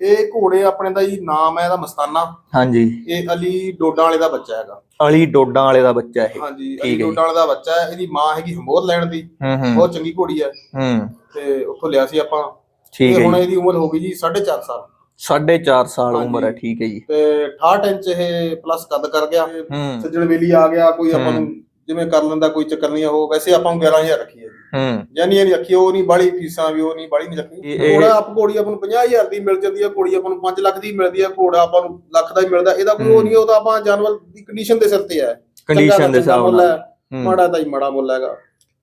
ਇਹ ਘੋੜੇ ਆਪਣੇ ਦਾ ਜੀ ਨਾਮ ਹੈ ਇਹਦਾ ਮਸਤਾਨਾ। ਹਾਂਜੀ। ਇਹ ਅਲੀ ਡੋਡਾਂ ਵਾਲੇ ਦਾ ਬੱਚਾ ਹੈਗਾ। ਅਲੀ ਡੋਡਾਂ ਵਾਲੇ ਦਾ ਬੱਚਾ ਇਹ। ਹਾਂਜੀ ਅਲੀ। ਡੋਡਾਂ ਵਾਲੇ ਦਾ ਬੱਚਾ ਹੈ। ਇਹਦੀ ਮਾਂ ਹੈਗੀ ਹਮੋਰ ਲੈਣ ਦੀ। ਬਹੁਤ ਚੰਗੀ ਘੋੜੀ ਹੈ। ਹੂੰ। ਤੇ ਉੱਥੋਂ ਲਿਆ ਸੀ ਆਪਾਂ। ਠੀਕ ਹੈ ਹੁਣ ਇਹਦੀ ਉਮਰ ਹੋ ਗਈ ਜੀ 4.5 ਸਾਲ। 4.5 ਸਾਲ। ਉਮਰ ਹੈ ਠੀਕ ਹੈ ਜੀ। ਤੇ 68 ਇੰਚ ਇਹ ਪਲੱਸ ਕੱਦ ਕਰ ਗਿਆ। ਸੱਜਣ ਵੇਲੀ ਆ ਗਿਆ ਕੋਈ ਆਪਾਂ। ਨੂੰ ਜਿਵੇਂ ਕਰ ਲੈਂਦਾ ਕੋਈ ਚੱਕਰ ਨਹੀਂ ਆ। ਉਹ ਵੈਸੇ ਆਪਾਂ ਨੂੰ 11000 ਰੱਖੀ ਹੈ। ਜਾਨੀ ਇਹ ਨਹੀਂ ਰੱਖੀ ਉਹ ਨਹੀਂ ਬਾਲੀ ਫੀਸਾਂ ਵੀ ਉਹ ਨਹੀਂ ਬਾਲੀ ਨਹੀਂ ਰੱਖੀ। ਇਹ- ਇਹ- ਘੋੜਾ ਆਪ ਘੋੜੀ ਆਪਾਂ ਨੂੰ 50000 ਦੀ ਮਿਲ ਜਾਂਦੀ ਹੈ ਘੋੜੀ ਆਪਾਂ ਨੂੰ 5 ਲੱਖ ਦੀ ਮਿਲਦੀ ਹੈ ਘੋੜਾ ਆਪਾਂ ਨੂੰ ਲੱਖ ਦਾ ਹੀ ਮਿਲਦਾ। ਇਹਦਾ ਕੋਈ ਉਹ। ਨਹੀਂ ਉਹ ਤਾਂ ਆਪਾਂ ਜਾਨਵਰ ਦੀ ਕੰਡੀਸ਼ਨ ਦੇ ਸਿਰ ਤੇ ਹੈ ਕੰਡੀਸ਼ਨ ਦੇ ਚੰਗਾ ਹਿਸਾਬ ਮੁੱਲ ਨਾਲ। ਹੈ, ਹੂੰ, ਮਾੜਾ ਤਾਂ ਹੀ ਮਾੜਾ ਮੁੱਲ ਹੈਗਾ।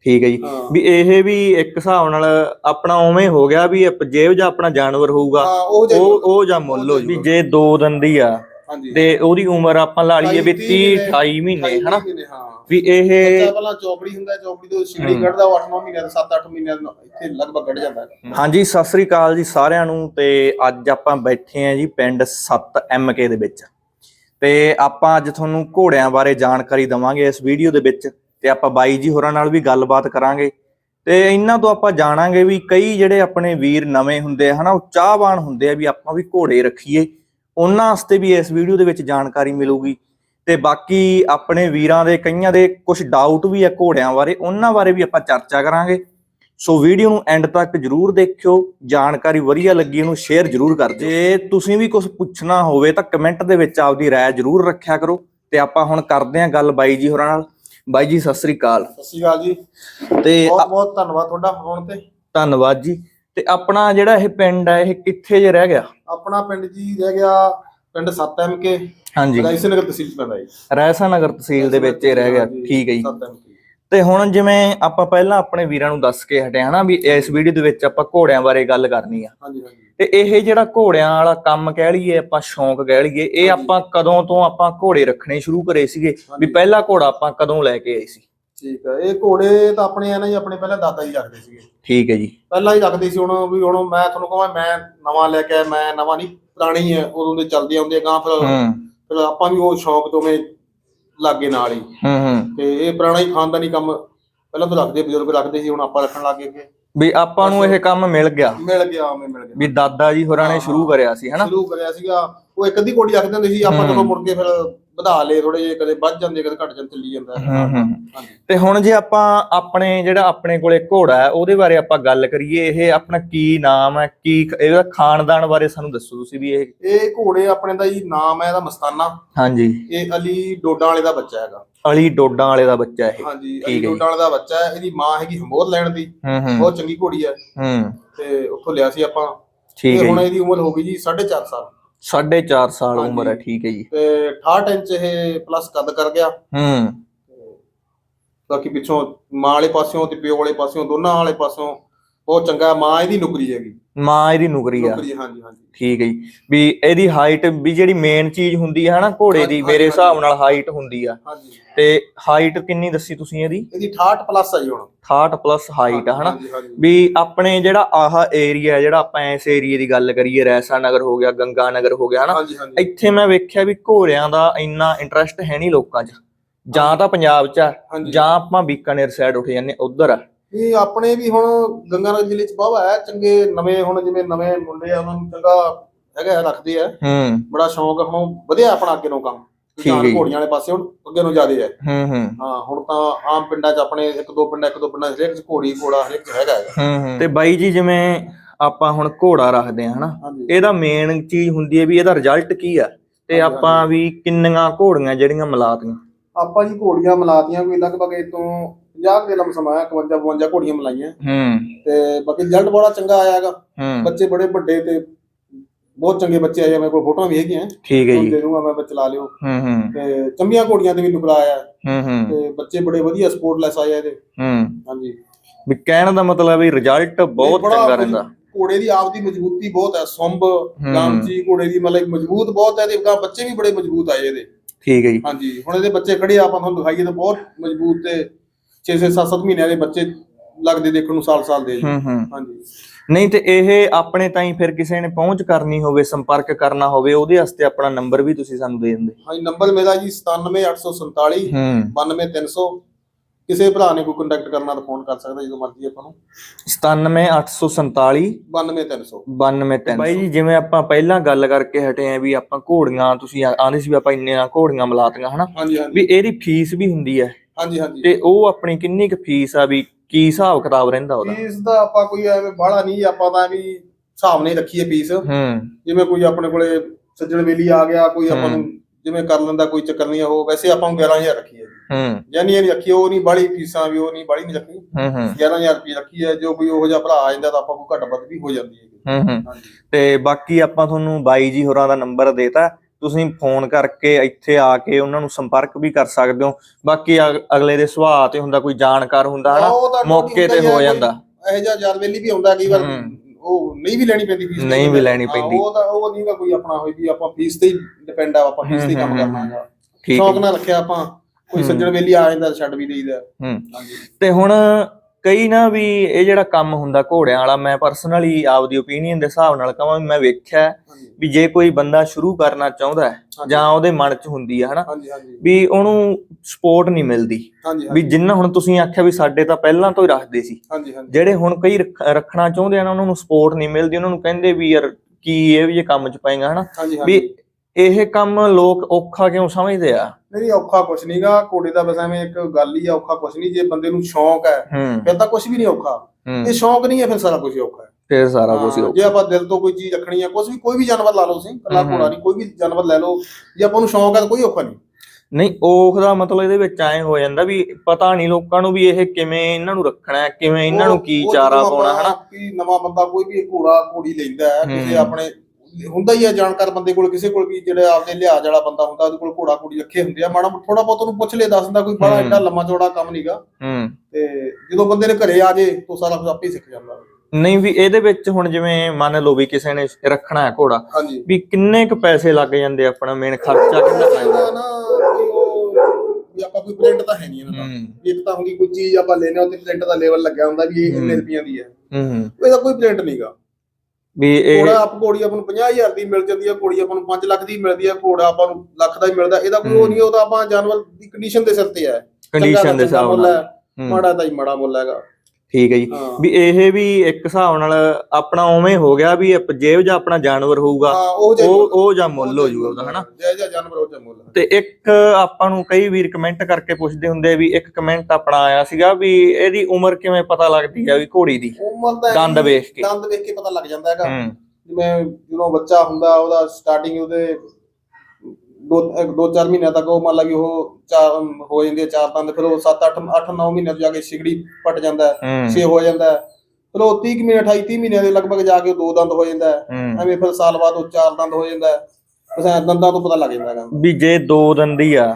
ਠੀਕ ਹੈ ਜੀ। ਹਾਂ। ਵੀ ਇਹ ਵੀ ਇੱਕ ਹਿਸਾਬ ਨਾਲ ਆਪਣਾ ਉਵੇਂ ਹੋ ਗਿਆ ਵੀ ਇਹ ਜੇਬ ਜਾਂ ਆਪਣਾ ਜਾਨਵਰ ਹੋਊਗਾ ਹਾਂ ਉਹ ਜੇ ਉਹ ਉਹ ਜਾਂ ਮੁੱਲ ਹੋ ਜੀ ਵੀ ਜੇ 2 ਦਿਨ ਦੀ ਆ ਹਾਂਜੀ। ਤੇ ਉਹਦੀ ਉਮਰ ਆਪਾਂ ਲਾ ਲਈਏ ਵੀ 30 28 28 ਮਹੀਨੇ ਹਨਾ? ਹਾਂ। ਵੀ ਇਹ ਬੱਚਾ ਪਹਿਲਾਂ ਚੌਪੜੀ ਹੁੰਦਾ ਹੈ, ਚੌਪੜੀ ਤੋਂ ਹੂੰ। ਕੱਢਦਾ 8-9 ਮਹੀਨਿਆਂ ਦਾ 7-8 ਮਹੀਨਿਆਂ ਦਾ ਇੱਥੇ ਲਗਭਗ ਕੱਢ ਜਾਂਦਾ ਹੈ। ਹਾਂਜੀ ਸਤਿ ਸ੍ਰੀ ਅਕਾਲ ਜੀ ਸਾਰਿਆਂ ਨੂੰ ਤੇ ਅੱਜ ਆਪਾਂ ਬੈਠੇ ਆਂ ਜੀ ਪਿੰਡ 7 ਐਮਕੇ ਦੇ ਵਿੱਚ। ਤੇ ਆਪਾਂ ਅੱਜ ਤੁਹਾਨੂੰ ਘੋੜਿਆਂ ਬਾਰੇ ਜਾਣਕਾਰੀ ਦਵਾਂਗੇ ਇਸ ਵੀਡੀਓ ਦੇ ਵਿੱਚ ਤੇ ਆਪਾਂ ਬਾਈ ਜੀ ਹੋਰਾਂ ਨਾਲ ਵੀ ਗੱਲਬਾਤ ਕਰਾਂਗੇ। ਤੇ ਇਹਨਾਂ ਤੋਂ ਆਪਾਂ ਜਾਣਾਂਗੇ ਵੀ ਕਈ ਜਿਹੜੇ ਆਪਣੇ ਵੀਰ ਨਵੇਂ ਹੁੰਦੇ ਆ ਹਨਾ ਉਹ ਚਾਹਵਾਨ ਹੁੰਦੇ ਆ ਵੀ ਆਪਾਂ ਵੀ ਘੋੜੇ ਰੱਖੀਏ। ਉਹਨਾਂ ਵਾਸਤੇ ਵੀ ਇਸ ਵੀਡੀਓ ਦੇ ਵਿੱਚ ਜਾਣਕਾਰੀ ਮਿਲੂਗੀ। ਤੇ ਬਾਕੀ ਆਪਣੇ ਵੀਰਾਂ ਦੇ ਕਈਆਂ ਦੇ ਕੁਝ ਡਾਊਟ ਵੀ ਆ ਘੋੜਿਆਂ ਬਾਰੇ ਉਹਨਾਂ ਬਾਰੇ ਵੀ ਆਪਾਂ ਚਰਚਾ ਕਰਾਂਗੇ। ਸੋ ਵੀਡੀਓ ਨੂੰ ਐਂਡ ਤੱਕ ਜਰੂਰ ਦੇਖਿਓ ਜਾਣਕਾਰੀ ਵਧੀਆ ਲੱਗੀ ਉਹਨੂੰ ਸ਼ੇਅਰ ਜਰੂਰ ਕਰ ਦਿਓ। ਜੇ ਤੁਸੀਂ ਵੀ ਕੁਝ ਪੁੱਛਣਾ ਹੋਵੇ ਤਾਂ ਕਮੈਂਟ ਦੇ ਵਿੱਚ ਆਪਦੀ ਰਾਏ ਜਰੂਰ ਰੱਖਿਆ ਕਰੋ। ਤੇ ਆਪਾਂ ਹੁਣ ਕਰਦੇ ਹਾਂ ਗੱਲ ਬਾਈ ਜੀ ਹੋਰਾਂ ਨਾਲ। ਬਾਈ ਜੀ ਸਤਿ ਸ੍ਰੀ ਅਕਾਲ। ਸਤਿ ਸ਼੍ਰੀ ਅਕਾਲ ਜੀ। ਤੇ ਬਹੁਤ ਬਹੁਤ ਧੰਨਵਾਦ ਤੁਹਾਡਾ ਫੋਨ ਤੇ। ਧੰਨਵਾਦ ਜੀ। ਤੇ ਆਪਣਾ ਜਿਹੜਾ ਇਹ ਪਿੰਡ ਹੈ ਇਹ ਕਿੱਥੇ ਜੇ ਰਹਿ ਗਿਆ? ਆਪਣਾ ਪਿੰਡ ਜੀ ਰਹਿ ਗਿਆ ਪਿੰਡ 7MK ਹਾਂਜੀ। ਰਾਈਸਨਗਰ ਤਹਿਸੀਲ ਚ ਪੈਂਦਾ ਜੀ। ਰੈਸਾ ਨਗਰ ਤਹਿਸੀਲ ਦੇ ਵਿੱਚ ਇਹ ਰਹਿ ਗਿਆ। ਠੀਕ ਹੈ ਜੀ। 7MK ਤੇ ਹੁਣ ਜਿਵੇਂ ਆਪਾਂ ਪਹਿਲਾਂ ਆਪਣੇ ਵੀਰਾਂ ਨੂੰ ਦੱਸ ਕੇ ਹਟੇ ਹਨਾ ਵੀ ਇਸ ਵੀਡੀਓ ਦੇ ਵਿੱਚ ਆਪਾਂ ਘੋੜਿਆਂ ਬਾਰੇ ਗੱਲ ਕਰਨੀ ਆ। ਹਾਂਜੀ ਹਾਂਜੀ। ਤੇ ਇਹ ਜਿਹੜਾ ਘੋੜਿਆਂ ਵਾਲਾ ਕੰਮ ਕਹਿ ਲਈਏ ਆਪਾਂ ਸ਼ੌਂਕ ਕਹਿ ਲਈਏ ਇਹ। ਆਪਾਂ ਕਦੋਂ ਤੋਂ ਆਪਾਂ ਘੋੜੇ ਰੱਖਣੇ ਸ਼ੁਰੂ ਕਰੇ ਸੀਗੇ? ਵੀ। ਪਹਿਲਾ ਘੋੜਾ ਆਪਾਂ ਕਦੋਂ ਲੈ ਕੇ ਆਏ ਸੀ? ਠੀਕ ਹੈ ਇਹ ਘੋੜੇ ਤਾਂ ਆਪਣੇ ਆ ਨਾ ਜੀ ਆਪਣੇ ਪਹਿਲਾਂ ਦਾਦਾ ਜੀ ਰੱਖਦੇ ਸੀਗੇ। ਠੀਕ ਹੈ ਜੀ। ਪਹਿਲਾਂ ਹੀ ਰੱਖਦੇ ਸੀ ਹੁਣ ਵੀ ਹੁਣ ਮੈਂ ਤੁਹਾਨੂੰ ਕਹਾਂ ਮੈਂ ਨਵਾਂ ਲੈ ਕੇ ਆਇਆ ਮੈਂ ਨਵਾਂ ਨਹੀਂ ਪੁਰਾਣੀ ਹੈ ਉਦੋਂ ਦੇ ਚੱਲਦੇ ਆਉਂਦੇ ਗਾਂ ਫਿਰ ਹੂੰ। ਫਿਰ ਆਪਾਂ ਵੀ ਉਹ ਸ਼ੌਂਕ ਤੋਂ ਮੇ ਲੱਗੇ ਨਾਲ ਹੀ। ਹੂੰ ਹੂੰ। ਤੇ ਇਹ ਪੁਰਾਣਾ ਹੀ ਖਾਨਦਾਨੀ ਕੰਮ ਪਹਿਲਾਂ ਤੋਂ ਰੱਖਦੇ ਬਜ਼ੁਰਗ ਰੱਖਦੇ ਸੀ ਹੁਣ ਆਪਾਂ ਰੱਖਣ ਲੱਗੇ ਅੱਗੇ। ਵੀ ਆਪਾਂ ਨੂੰ ਇਹ ਕੰਮ ਮਿਲ ਗਿਆ। ਮਿਲ ਗਿਆ ਉਵੇਂ ਮਿਲ ਗਿਆ। ਵੀ ਦਾਦਾ ਜੀ ਹੋਰਾਂ ਨੇ ਸ਼ੁਰੂ ਕਰਿਆ ਸੀ ਹਨਾ? ਸ਼ੁਰੂ ਕਰਿਆ ਸੀਗਾ। ਉਹ ਇੱਕ ਅੱਧੀ ਕੋਡੀ ਰੱਖਦੇ ਹੁੰਦੇ ਸੀ ਆਪਾਂ। ਜਦੋਂ ਮੁੜ ਕੇ ਫਿਰ ਵਧਾ ਲਏ ਥੋੜੇ ਜਿਹੇ ਕਦੇ ਵੱਧ ਜਾਂਦੇ ਕਦੇ ਘਟ ਜਾਂਦੇ ਚੱਲੀ ਜਾਂਦਾ। ਹੂੰ ਤੇ ਹੁਣ ਜੇ ਆਪਾਂ ਆਪਣੇ ਜਿਹੜਾ ਆਪਣੇ ਕੋਲੇ ਘੋੜਾ ਹੈ ਉਹਦੇ ਬਾਰੇ ਆਪਾਂ ਗੱਲ ਕਰੀਏ ਇਹ ਆਪਣਾ ਕੀ ਨਾਮ ਹੈ ਕੀ ਇਹਦਾ ਖਾਨਦਾਨ ਬਾਰੇ ਸਾਨੂੰ ਦੱਸੋ ਤੁਸੀਂ ਵੀ ਇਹ। ਇਹ ਘੋੜੇ ਆਪਣੇ ਦਾ ਜੀ ਨਾਮ ਹੈ ਇਹਦਾ ਮਸਤਾਨਾ। ਹਾਂਜੀ। ਇਹ ਅਲੀ ਡੋਡਾਂ ਵਾਲੇ ਦਾ ਬੱਚਾ ਹੈਗਾ। ਅਲੀ ਡੋਡਾਂ ਵਾਲੇ ਦਾ ਬੱਚਾ ਇਹ। ਹਾਂਜੀ ਅਲੀ। ਡੋਡਾਂ ਵਾਲੇ ਦਾ ਬੱਚਾ ਹੈ ਇਹਦੀ ਮਾਂ ਹੈਗੀ ਹਮੋਰ ਲੈਣ ਦੀ। ਬਹੁਤ ਚੰਗੀ ਘੋੜੀ ਹੈ। ਹੂੰ। ਤੇ ਉੱਥੋਂ ਲਿਆ ਸੀ ਆਪਾਂ। ਠੀਕ ਹੈ ਹੁਣ ਇਹਦੀ ਉਮਰ ਹੋ ਗਈ ਜੀ 4.5 ਸਾਲ। 4.5 ਸਾਲ ਹਾਂਜੀ। ਉਮਰ ਹੈ ਠੀਕ ਹੈ ਜੀ। ਤੇ 68 ਇੰਚ ਇਹ ਪਲੱਸ ਕੱਦ ਕਰ ਗਿਆ। ਹੂੰ। ਬਾਕੀ ਪਿੱਛੋਂ ਮਾਂ ਵਾਲੇ ਪਾਸਿਓਂ ਤੇ ਪਿਓ ਵਾਲੇ ਪਾਸਿਓਂ ਦੋਨਾਂ ਵਾਲੇ ਪਾਸਿਓਂ ਬਹੁਤ ਚੰਗਾ ਮਾਂ ਇਹਦੀ ਨੁਕਰੀ ਹੈਗੀ। ਮਾਂ ਇਹਦੀ ਨੁਕਰੀ ਆ। ਨੁਕਰੀ ਹਾਂਜੀ ਹਾਂਜੀ। ਠੀਕ ਹੈ ਜੀ। ਵੀ ਇਹਦੀ ਹਾਈਟ ਵੀ ਜਿਹੜੀ ਮੇਨ ਚੀਜ਼ ਹੁੰਦੀ ਹੈ ਨਾ ਘੋੜੇ ਦੀ ਮੇਰੇ ਹਿਸਾਬ ਨਾਲ ਹਾਈਟ ਹੁੰਦੀ ਆ। ਹਾਂਜੀ। ਤੇ ਹਾਈਟ ਕਿੰਨੀ ਦੱਸੀ ਤੁਸੀਂ ਇਹਦੀ? ਇਹਦੀ 68 ਪਲੱਸ ਆ ਜੀ ਹੁਣ। 68 ਪਲੱਸ ਹਾਈਟ ਆ ਹਨਾ। ਵੀ ਆਪਣੇ ਜਿਹੜਾ ਆਹ ਏਰੀਆ ਜਿਹੜਾ ਆਪਾਂ ਇਸ ਏਰੀਏ ਦੀ ਗੱਲ ਕਰੀਏ ਰੈਸਾ ਨਗਰ ਹੋ ਗਿਆ ਗੰਗਾ ਨਗਰ ਹੋ ਗਿਆ ਹਨਾ। ਇੱਥੇ ਮੈਂ ਵੇਖਿਆ ਵੀ ਘੋੜਿਆਂ ਦਾ ਇੰਨਾ ਇੰਟਰਸਟ ਹੈ ਨਹੀਂ ਲੋਕਾਂ 'ਚ। ਜਾਂ ਤਾਂ ਪੰਜਾਬ 'ਚ ਜਾਂ ਆਪਾਂ ਬੀਕਾਨੇਰ ਸਾਈਡ ਉੱਠ ਜਾਂਦੇ ਉਧਰ ਆ। ਇਹ ਆਪਣੇ ਵੀ ਹੁਣ ਗੰਗਾਨਗਰ ਜ਼ਿਲ੍ਹੇ ਚ ਬਾਵਾ ਹੈ ਚੰਗੇ ਨਵੇਂ ਹੁਣ ਜਿਵੇਂ ਨਵੇਂ ਮੁੰਡੇ ਆ ਉਹਨਾਂ ਨੂੰ ਚੰਗਾ ਹੈਗਾ ਰੱਖਦੇ ਆ। ਹੂੰ। ਬੜਾ ਸ਼ੌਂਕ ਹੁਣ ਵਧਿਆ ਆਪਣਾ ਅੱਗੇ ਨੂੰ ਕੰਮ। ਠੀਕ ਹੈ। ਘੋੜੀਆਂ ਵਾਲੇ ਪਾਸੇ ਹੁਣ ਅੱਗੇ ਨੂੰ ਜ਼ਿਆਦੇ ਹੈ। ਹੂੰ ਹੂੰ। ਹਾਂ ਹੁਣ ਤਾਂ ਆਮ ਪਿੰਡਾਂ 'ਚ ਆਪਣੇ ਇੱਕ ਦੋ ਪਿੰਡਾਂ ਇੱਕ ਦੋ ਪਿੰਡਾਂ ਹਰੇਕ 'ਚ ਘੋੜੀ ਘੋੜਾ ਹਰੇਕ ਹੈਗਾ ਹੈਗਾ। ਹੂੰ ਹੂੰ। ਤੇ ਬਾਈ ਜੀ ਜਿਵੇਂ ਆਪਾਂ ਹੁਣ ਘੋੜਾ ਰੱਖਦੇ ਆ ਹਨਾ? ਇਹਦਾ ਮੇਨ ਚੀਜ਼ ਹੁੰਦੀ ਹੈ ਵੀ ਇਹਦਾ ਰਿਜ਼ਲਟ ਕੀ ਆ? ਤੇ ਆਪਾਂ ਵੀ ਕਿੰਨੀਆਂ ਘੋੜੀਆਂ ਜਿਹੜੀਆਂ ਮਿਲਾਤੀਆਂ? ਆਪਾਂ ਜੀ ਘੋੜੀਆਂ ਮਲਾਤੀਆਂ ਕੋਈ ਲਗਭਗ ਇਹ ਤੋਂ 50 ਦੇ ਲਮਸਮ ਆਇਆ 51 52 ਘੋੜੀਆਂ ਮਲਾਈਆਂ। ਹੂੰ। ਤੇ ਬਾਕੀ ਰਿਜ਼ਲਟ ਬੜਾ ਚੰਗਾ ਆਇਆ ਹੈਗਾ। ਹੂੰ। ਬੱਚੇ ਬੜੇ ਵੱਡੇ ਤੇ ਬਹੁਤ ਚੰਗੇ ਬੱਚੇ ਆਏ ਆ, ਮੇਰੇ ਕੋਲ ਫੋਟੋਆਂ ਵੀ ਹੈਗੀਆਂ। ਠੀਕ ਹੈ ਤੁਹਾਨੂੰ ਜੀ ਦੇ ਦੂੰਗਾ ਮੈਂ ਬੱਚੇ ਲਾ ਲਿਓ। ਹੂੰ ਹੂੰ। ਤੇ ਚੰਗੀਆਂ ਘੋੜੀਆਂ ਤੇ ਵੀ ਨੁਕਰਾ ਆਇਆ। ਹੂੰ ਹੂੰ। ਤੇ ਬੱਚੇ ਬੜੇ ਵਧੀਆ ਸਪੋਰਟਲੈਸ ਆਏ ਆ ਇਹਦੇ। ਹੂੰ। ਹਾਂਜੀ। ਵੀ ਕਹਿਣ ਦਾ ਮਤਲਬ ਹੈ ਰਿਜ਼ਲਟ ਬਹੁਤ ਬੜਾ ਚੰਗਾ ਰਹਿੰਦਾ। ਘੋੜੇ ਦੀ ਆਪਦੀ ਮਜ਼ਬੂਤੀ ਬਹੁਤ ਹੈ ਸੁੰਬ ਗਾਮਚੀ ਘੋੜੇ ਦੀ ਮਤਲਬ ਮਜ਼ਬੂਤ ਬਹੁਤ ਹੈ ਤੇ ਬੱਚੇ ਵੀ ਬੜੇ ਮਜ਼ਬੂਤ ਆਏ ਇਹਦੇ। ਠੀਕ ਹੈ ਜੀ। ਹਾਂਜੀ। ਹੁਣ ਇਹਦੇ ਬੱਚੇ ਖੜੇ ਆ, ਆਪਾਂ ਤੁਹਾਨੂੰ ਦਿਖਾਈਏ ਤਾਂ ਬਹੁਤ ਮਜ਼ਬੂਤ ਤੇ 6-6 7-7 ਮਹੀਨਿਆਂ ਦੇ ਬੱਚੇ ਲੱਗਦੇ ਦੇਖਣ ਨੂੰ ਸਾਲ-ਸਾਲ ਦੇ। ਜੀ ਹੂੰ ਹੂੰ। ਹਾਂਜੀ। ਨਹੀਂ ਤੇ ਇਹ ਆਪਣੇ ਤਾਈਂ ਫਿਰ ਕਿਸੇ ਨੇ ਪਹੁੰਚ ਕਰਨੀ ਹੋਵੇ ਸੰਪਰਕ ਕਰਨਾ ਹੋਵੇ ਉਹਦੇ ਵਾਸਤੇ ਆਪਣਾ ਨੰਬਰ ਵੀ ਤੁਸੀਂ ਸਾਨੂੰ ਦੇ ਦਿੰਦੇ। ਹਾਂਜੀ ਨੰਬਰ ਮੇਰਾ ਜੀ 97847 ਹੂੰ। 92300 ਕਿਸੇ ਭਰਾ ਨੇ ਕੋਈ ਕੰਟੈਕਟ ਕਰਨਾ ਤਾਂ ਫੋਨ ਕਰ ਸਕਦਾ ਜਦੋਂ ਮਰਜ਼ੀ ਆਪਾਂ ਨੂੰ। 97847 92300 92300 ਬਾਈ ਜੀ ਜਿਵੇਂ ਆਪਾਂ ਪਹਿਲਾਂ ਗੱਲ ਕਰਕੇ ਹਟੇ ਆਂ ਵੀ ਆਪਾਂ ਘੋੜੀਆਂ ਤੁਸੀਂ ਆ- ਆਂਦੇ ਸੀ ਵੀ ਆਪਾਂ ਇੰਨੇ ਨਾਲ ਘੋੜੀਆਂ ਮਿਲਾਤੀਆਂ ਹਨਾ? ਵੀ ਇਹਦੀ ਫੀਸ ਵੀ ਹੁੰਦੀ ਹੈ। ਹਾਂਜੀ ਹਾਂਜੀ। ਤੇ ਉਹ ਆਪਣੀ ਕਿੰਨੀ ਕੁ ਫੀਸ ਆ ਵੀ ਕੀ ਹਿਸਾਬ ਕਿਤਾਬ ਰਹਿੰਦਾ ਉਹਦਾ? ਫੀਸ ਦਾ ਆਪਾਂ ਕੋਈ ਐਵੇਂ ਬਾਹਲਾ ਨਹੀਂ ਆਪਾਂ ਤਾਂ ਵੀ ਹਿਸਾਬ ਨਹੀਂ ਰੱਖੀਏ ਫੀਸ। ਹੂੰ। ਜਿਵੇਂ ਕੋਈ ਆਪਣੇ ਕੋਲੇ ਸੱਜਣ ਵੇਲੀ ਆ ਗਿਆ ਕੋਈ ਆਪਾਂ ਨੂੰ ਜਿਵੇਂ ਕਰ ਲੈਂਦਾ ਕੋਈ ਚੱਕਰ ਨਹੀਂ ਉਹ ਵੈਸੇ ਆਪਾਂ ਨੂੰ 11000 ਰੱਖੀ ਹੈ। ਯਾਨੀ ਇਹ ਨਹੀਂ ਰੱਖੀ ਉਹ ਨਹੀਂ ਬਾਹਲੀ ਫੀਸਾਂ ਵੀ ਉਹ ਨਹੀਂ ਬਾਹਲੀ ਨਹੀਂ ਰੱਖੀ ਹੂੰ ਹੂੰ। 11000 ਰੁਪਏ ਰੱਖੀ ਹੈ ਜੋ ਕੋਈ ਉਹੋ ਜਿਹਾ ਭਰਾ ਆ ਜਾਂਦਾ ਤਾਂ ਆਪਾਂ ਕੋਈ ਘੱਟ ਵੱਧ ਵੀ ਹੋ ਜਾਂਦੀ ਹੈ। ਹੂੰ ਹੂੰ। ਹਾਂਜੀ। ਤੇ ਬਾਕੀ ਆਪਾਂ ਤੁਹਾਨੂੰ ਬਾਈ ਜੀ ਹੋਰਾਂ ਦਾ ਨੰਬਰ ਦੇਤਾ। ਤੁਸੀਂ ਫੋਨ ਕਰਕੇ ਇੱਥੇ ਆ ਕੇ ਉਹਨਾਂ ਨੂੰ ਸੰਪਰਕ ਵੀ ਕਰ ਸਕਦੇ ਹੋ। ਬਾਕੀ ਅਗ- ਅਗਲੇ ਦੇ ਸੁਭਾਅ ਤੇ ਹੁੰਦਾ ਕੋਈ ਜਾਣਕਾਰ ਹੁੰਦਾ ਹਨਾ ਉਹ ਤਾਂ ਮੌਕੇ ਤੇ ਹੋ ਜਾਂਦਾ। ਇਹੋ ਜਿਹਾ ਜਦ ਵੇਲੀ ਵੀ ਆਉਂਦਾ ਕਈ ਵਾਰ। ਉਹ ਨਹੀਂ ਵੀ ਲੈਣੀ ਪੈਂਦੀ ਫੀਸ ਨਹੀਂ ਵੀ ਲੈਣੀ ਪੈਂਦੀ। ਉਹ ਤਾਂ ਉਹ ਨਹੀਂਗਾ ਕੋਈ ਆਪਣਾ ਹੋਈ ਵੀ ਆਪਾਂ ਫੀਸ ਤੇ ਹੀ ਡਿਪੈਂਡ ਆ ਆਪਾਂ ਫੀਸ ਤੇ ਹੀ ਕੰਮ ਕਰਨਾ ਹੈਗਾ। ਠੀਕ ਸ਼ੌਕ ਨਾਲ ਰੱਖਿਆ ਆਪਾਂ ਕੋਈ। ਸੱਜਣ ਵੇਲੀ ਆ ਜਾਂਦਾ ਤਾਂ ਛੱਡ ਵੀ ਦੇਈਦਾ। ਹੂੰ। ਹਾਂਜੀ। ਤੇ ਹੁਣ ਕਈ ਨਾ ਵੀ ਇਹ ਜਿਹੜਾ ਕੰਮ ਹੁੰਦਾ ਘੋੜਿਆਂ ਵਾਲਾ ਮੈਂ ਪਰਸਨਲੀ ਆਪਦੀ ਓਪੀਨੀਅਨ ਦੇ ਹਿਸਾਬ ਨਾਲ ਕਹਾਂ ਮੈਂ ਵੇਖਿਆ ਵੀ ਜੇ ਕੋਈ ਬੰਦਾ ਸ਼ੁਰੂ ਕਰਨਾ ਚਾਹੁੰਦਾ ਹੈ। ਜਾਂ ਉਹਦੇ ਮਨ 'ਚ ਹੁੰਦੀ ਹੈ ਹਨਾ? ਵੀ ਉਹਨੂੰ ਸਪੋਰਟ ਨਹੀਂ ਮਿਲਦੀ। ਵੀ ਜਿੰਨਾ ਹੁਣ ਤੁਸੀਂ ਆਖਿਆ ਵੀ ਸਾਡੇ ਤਾਂ ਪਹਿਲਾਂ ਤੋਂ ਹੀ ਰੱਖਦੇ ਸੀ। ਜਿਹੜੇ ਹੁਣ ਕਈ ਰੱਖ- ਰੱਖਣਾ ਚਾਹੁੰਦੇ ਆ ਨਾ ਉਹਨਾਂ ਨੂੰ ਸਪੋਰਟ ਨਹੀਂ ਮਿਲਦੀ ਉਹਨਾਂ ਨੂੰ ਕਹਿੰਦੇ ਵੀ ਯਾਰ ਕੀ ਇਹ ਵੀ ਜੇ ਕੰਮ 'ਚ ਪਏਗਾ ਹਨਾ? ਵੀ ਇਹ ਕੰਮ ਲੋਕ ਔਖਾ ਕਿਉਂ ਸਮਝਦੇ ਆ? ਨਹੀਂ ਔਖਾ ਕੁਛ ਨਹੀਂਗਾ ਘੋੜੇ ਦਾ ਬਸ ਐਵੇਂ ਇੱਕ ਗੱਲ ਹੀ ਆ ਔਖਾ ਕੁਛ ਨਹੀਂ ਜੇ ਬੰਦੇ ਨੂੰ ਸ਼ੌਂਕ ਹੈ ਹੂੰ। ਫਿਰ ਤਾਂ ਕੁਛ ਵੀ ਨਹੀਂ ਔਖਾ। ਹੂੰ। ਜੇ ਸ਼ੌਂਕ ਨਹੀਂ ਹੈ ਫਿਰ ਸਾਰਾ ਕੁਝ ਔਖਾ ਹੈ। ਫੇਰ ਸਾਰਾ ਕੁਝ ਹਾਂ, ਜੇ ਆਪਾਂ ਦਿਲ ਤੋਂ ਕੋਈ ਚੀਜ਼ ਰੱਖਣੀ ਹੈ ਕੁਝ ਵੀ ਕੋਈ ਵੀ ਜਾਨਵਰ ਲਾ ਲਓ ਤੁਸੀਂ ਕੱਲਾ। ਘੋੜਾ ਨਹੀਂ ਕੋਈ ਵੀ ਜਾਨਵਰ ਲੈ ਲਓ। ਜੇ ਆਪਾਂ ਨੂੰ ਸ਼ੌਂਕ ਹੈ ਤਾਂ ਕੋਈ ਔਖਾ ਨਹੀਂ ਨਹੀਂ ਉਹ ਦਾ ਮਤਲਬ ਇਹਦੇ ਵਿੱਚ ਐ ਹੋ ਜਾਂਦਾ ਵੀ ਪਤਾ ਨਹੀਂ ਲੋਕਾਂ ਨੂੰ ਵੀ ਇਹ ਕਿਵੇਂ ਇਹਨਾਂ ਨੂੰ ਰੱਖਣਾ ਹੈ ਕਿਵੇਂ ਇਹਨਾਂ ਨੂੰ ਕੀ ਚਾਰਾ ਪਾਉਣਾ ਆਪਾਂ ਹਨਾ ਨਵਾਂ ਬੰਦਾ ਕੋਈ ਵੀ ਘੋੜਾ ਘੋੜੀ ਲੈਂਦਾ ਹੈ। ਕਿਸੇ। ਆਪਣੇ ਹੁੰਦਾ ਹੀ ਹੈ ਜਾਣਕਾਰ ਬੰਦੇ ਕੋਲ ਕਿਸੇ ਕੋਲ ਵੀ ਜਿਹੜਾ ਆਪਦੇ ਲਿਹਾਜ਼ ਵਾਲਾ ਬੰਦਾ ਹੁੰਦਾ ਉਹਦੇ ਕੋਲ ਘੋੜਾ ਘੋੜੀ ਰੱਖੇ ਹੁੰਦੇ ਆ। ਮਾੜਾ ਥੋੜਾ ਬਹੁਤ ਉਹਨੂੰ ਪੁੱਛ ਲੈ ਦੱਸ ਦਿੰਦਾ ਕੋਈ ਬੜਾ। ਐਡਾ ਲੰਮਾ ਚੌੜਾ ਕੰਮ ਨਹੀਂਗਾ ਹੂੰ। ਤੇ ਜਦੋਂ ਬੰਦੇ ਨੇ ਘਰੇ ਆ ਜੇ ਤਾਂ ਸਾਰਾ ਕੁਝ ਆਪੇ ਹੀ ਸਿੱਖ ਜਾਂਦਾ। ਨਹੀਂ ਵੀ ਇਹਦੇ ਵਿੱਚ ਹੁਣ ਜਿਵੇਂ ਮੰਨ ਲਓ ਵੀ ਕਿਸੇ ਨੇ ਰੱਖਣਾ ਹੈ ਘੋੜਾ ਹਾਂਜੀ। ਵੀ ਕਿੰਨੇ ਕੁ ਪੈਸੇ ਲੱਗ ਜਾਂਦੇ ਆ ਆਪਣਾ ਮੇਨ ਖਰਚਾ ਕਿੰਨਾ ਪੈਂਦਾ ਨਾ ਉਹ ਵੀ ਆਪਾਂ ਕੋਈ ਪ੍ਰਿੰਟ ਤਾਂ ਹੈ ਨਹੀਂ ਇਹਨਾਂ ਦਾ। ਇੱਕ ਤਾਂ ਹੁੰਦੀ ਕੋਈ ਚੀਜ਼ ਆਪਾਂ ਲੈਨੇ ਉੱਤੇ ਪ੍ਰਿੰਟ ਦਾ ਲੈਵਲ ਲੱਗਿਆ ਹੁੰਦਾ ਵੀ ਇਹ ਇੰਨੇ। ਰੁਪਈਆਂ ਦੀ ਹੈ। ਹੂੰ। ਇਹਦਾ ਕੋਈ ਪ੍ਰਿੰਟ ਨਹੀਂਗਾ ਵੀ ਇਹ ਘੋੜਾ ਆਪ ਘੋੜੀ ਆਪਾਂ ਨੂੰ 50000 ਦੀ ਮਿਲ ਜਾਂਦੀ ਹੈ ਘੋੜੀ ਆਪਾਂ ਨੂੰ 5 ਲੱਖ ਦੀ ਮਿਲਦੀ ਹੈ ਘੋੜਾ ਆਪਾਂ ਨੂੰ ਲੱਖ ਦਾ ਹੀ ਮਿਲਦਾ। ਇਹਦਾ ਕੋਈ ਉਹ। ਨਹੀਂ ਉਹ ਤਾਂ ਆਪਾਂ ਜਾਨਵਰ ਦੀ ਕੰਡੀਸ਼ਨ ਦੇ ਸਿਰ ਤੇ ਹੈ ਕੰਡੀਸ਼ਨ ਦੇ ਹਿਸਾਬ ਨਾਲ। ਮਾੜਾ ਤਾਂ ਹੀ ਮਾੜਾ ਮੁੱਲ ਹੈਗਾ। ਠੀਕ ਹੈ ਜੀ। ਹਾਂ। ਵੀ ਇਹ ਵੀ ਇੱਕ ਹਿਸਾਬ ਨਾਲ ਆਪਣਾ ਉਵੇਂ ਹੋ ਗਿਆ ਵੀ ਜੇਬ ਜਾਂ ਆਪਣਾ ਜਾਨਵਰ ਹੋਊਗਾ ਹਾਂ ਉਹ ਹੀ ਉਹ ਜਾਂ ਮੁੱਲ ਹੋ ਜਾਊਗਾ ਉਹਦਾ ਹਨਾ? ਜੈ ਜੈ ਜਾਨਵਰ ਉਹ ਜਿਹਾ ਮੁੱਲ। ਹੈ। ਤੇ ਇੱਕ ਆਪਾਂ ਨੂੰ ਕਈ ਵੀਰ ਕਮੈਂਟ ਕਰਕੇ ਪੁੱਛਦੇ ਹੁੰਦੇ ਆ ਵੀ ਇੱਕ ਕਮੈਂਟ ਆਪਣਾ ਆਇਆ ਸੀਗਾ ਵੀ ਇਹਦੀ ਉਮਰ ਕਿਵੇਂ ਪਤਾ ਲੱਗਦੀ ਆ ਵੀ ਘੋੜੀ ਦੀ? ਉਮਰ ਦਾ ਦੰਦ ਵੇਖ ਕੇ। ਦੰਦ ਵੇਖ ਕੇ ਪਤਾ ਲੱਗ ਜਾਂਦਾ ਹੈਗਾ। ਹੂੰ। ਜਿਵੇਂ ਜਦੋਂ ਬੱਚਾ ਹੁੰਦਾ ਉਹਦਾ ਸਟਾਰਟਿੰਗ ਉਹਦੇ ਦੋ ਚਾਰ ਮਹੀਨਿਆਂ ਤੱਕ ਉਹ ਮੰਨ ਲਾ ਕਿ ਉਹ ਚਾਰ ਹੋ ਜਾਂਦੀ ਹੈ ਚਾਰ ਦੰਦ ਫਿਰ ਉਹ 7 8 8 9 ਮਹੀਨਿਆਂ ਤੋਂ ਜਾ ਕੇ ਸਿਗੜੀ ਪਟ ਜਾਂਦਾ ਹੈ ਹੂੰ। 6 ਹੋ ਜਾਂਦਾ ਹੈ। ਫਿਰ ਉਹ 30 ਕੁ ਮਹੀਨੇ 28 30 ਮਹੀਨਿਆਂ ਦੇ ਲਗਭਗ ਜਾ ਕੇ ਉਹ ਦੋ ਦੰਦ ਹੋ ਜਾਂਦਾ ਹੈ। ਹੂੰ। ਐਵੇਂ ਫਿਰ ਸਾਲ ਬਾਅਦ ਉਹ ਚਾਰ ਦੰਦ ਹੋ ਜਾਂਦਾ ਹੈ। ਦੰਦਾਂ ਤੋਂ ਪਤਾ ਲੱਗ ਜਾਂਦਾ ਹੈਗਾ। ਵੀ ਜੇ ਦੋ ਦੰਦੀ ਆ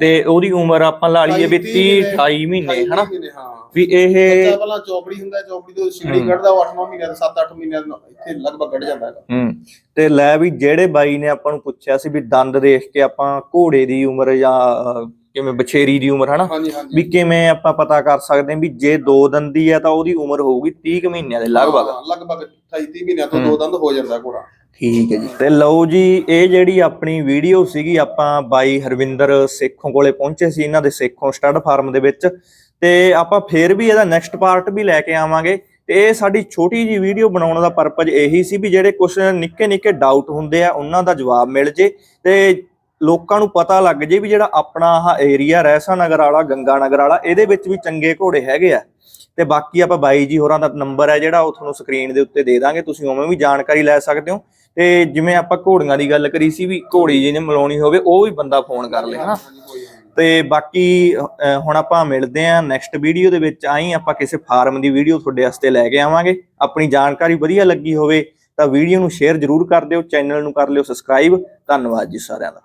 ਤੇ ਉਹਦੀ ਉਮਰ ਆਪਾਂ ਲਾ ਲਈਏ ਵੀ 30 28 ਮਹੀਨੇ 28 ਹਨਾ? ਮਹੀਨੇ, ਹਾਂ। ਵੀ ਇਹ ਬੱਚਾ ਪਹਿਲਾਂ ਚੌਪੜੀ ਹੁੰਦਾ ਹੈ, ਚੌਪੜੀ ਤੋਂ ਸਿਗੜੀ ਹੂੰ। ਕੱਢਦਾ ਉਹ 8 9 ਮਹੀਨਿਆਂ ਦਾ 7 8 ਮਹੀਨਿਆਂ ਦਾ ਇੱਥੇ ਲਗਭਗ ਕੱਢ ਜਾਂਦਾ ਹੈਗਾ। ਹੂੰ। ਤੇ ਲੈ ਵੀ ਜਿਹੜੇ ਬਾਈ ਨੇ ਆਪਾਂ ਨੂੰ ਪੁੱਛਿਆ ਸੀ ਵੀ ਦੰਦ ਦੇਖ ਕੇ ਆਪਾਂ ਘੋੜੇ ਦੀ ਉਮਰ ਜਾਂ ਕਿਵੇਂ ਬਛੇਰੀ ਦੀ ਉਮਰ ਹਨਾ? ਵੀ ਕਿਵੇਂ ਆਪਾਂ ਪਤਾ ਕਰ ਸਕਦੇ ਹਾਂ ਵੀ ਜੇ ਦੋ ਦੰਦੀ ਆ ਤਾਂ ਉਹਦੀ ਉਮਰ ਹੋਊਗੀ 30 ਕੁ ਮਹੀਨਿਆਂ ਦੇ ਲਗਭਗ। ਹਾਂ, ਲਗਭਗ 28 30 ਮਹੀਨਿਆਂ ਤੋਂ ਹੂੰ। ਦੋ ਦੰਦ ਹੋ ਜਾਂਦਾ ਘੋੜਾ। ਠੀਕ ਹੈ ਜੀ। ਤੇ ਲਓ ਜੀ, ਇਹ ਜਿਹੜੀ ਆਪਣੀ ਵੀਡੀਓ ਸੀਗੀ, ਆਪਾਂ ਬਾਈ ਹਰਵਿੰਦਰ ਸੇਖੋਂ ਕੋਲੇ ਪਹੁੰਚੇ ਸੀ, ਇਹਨਾਂ ਦੇ ਸੇਖੋਂ ਸਟੱਡ ਫਾਰਮ ਦੇ ਵਿੱਚ। ਤੇ ਆਪਾਂ ਫੇਰ ਵੀ ਇਹਦਾ ਨੈਕਸਟ ਪਾਰਟ ਵੀ ਲੈ ਕੇ ਆਵਾਂਗੇ। ਤੇ ਇਹ ਸਾਡੀ ਛੋਟੀ ਜੀ ਵੀਡੀਓ ਬਣਾਉਣ ਦਾ ਪਰਪਸ ਇਹੀ ਸੀ ਵੀ ਜਿਹੜੇ ਕੁਝ ਨਿੱਕੇ ਨਿੱਕੇ ਡਾਊਟ ਹੁੰਦੇ ਆ, ਉਹਨਾਂ ਦਾ ਜਵਾਬ ਮਿਲ ਜੇ। ਤੇ ਲੋਕਾਂ ਨੂੰ ਪਤਾ ਲੱਗ ਜੇ ਵੀ ਜਿਹੜਾ ਆਪਣਾ ਆਹ ਏਰੀਆ ਰਹਿਸਾ ਨਗਰ ਵਾਲਾ, ਗੰਗਾ ਨਗਰ ਵਾਲਾ, ਇਹਦੇ ਵਿੱਚ ਵੀ ਚੰਗੇ ਘੋੜੇ ਹੈਗੇ ਆ। ਤੇ ਬਾਕੀ ਆਪਾਂ ਬਾਈ ਜੀ ਹੋਰਾਂ ਦਾ ਨੰਬਰ ਹੈ ਜਿਹੜਾ, ਉਹ ਤੁਹਾਨੂੰ ਸਕਰੀਨ ਦੇ ਉੱਤੇ ਦੇ ਦਾਂਗੇ। ਤੁਸੀਂ ਉਵੇਂ ਵੀ ਜਾਣਕਾਰੀ ਲੈ ਸਕਦੇ ਹੋ। ਤੇ ਜਿਵੇਂ ਆਪਾਂ ਘੋੜੀਆਂ ਦੀ ਗੱਲ ਕਰੀ ਸੀ ਵੀ ਘੋੜੀ ਜਿਹਨੇ ਮਿਲਾਉਣੀ ਹੋਵੇ ਉਹ ਵੀ ਬੰਦਾ ਫੋਨ ਕਰ ਲੇ ਹਨਾ? ਹਾਂਜੀ, ਕੋਈ ਤੇ ਬਾਕੀ ਹੁਣ ਆਪਾਂ ਮਿਲਦੇ ਆਂ ਨੈਕਸਟ ਵੀਡੀਓ ਦੇ ਵਿੱਚ। ਆਈ ਆਪਾਂ ਕਿਸੇ ਫਾਰਮ ਦੀ ਵੀਡੀਓ ਤੁਹਾਡੇ ਵਾਸਤੇ ਲੈ ਕੇ ਆਵਾਂਗੇ। ਆਪਣੀ ਜਾਣਕਾਰੀ ਵਧੀਆ ਲੱਗੀ ਹੋਵੇ ਤਾਂ ਵੀਡੀਓ ਨੂੰ ਸ਼ੇਅਰ ਜ਼ਰੂਰ ਕਰ ਦਿਓ ਚੈਨਲ ਨੂੰ ਕਰ ਲਿਓ ਸਬਸਕ੍ਰਾਈਬ ਧੰਨਵਾਦ ਜੀ ਸਾਰਿਆਂ ਦਾ।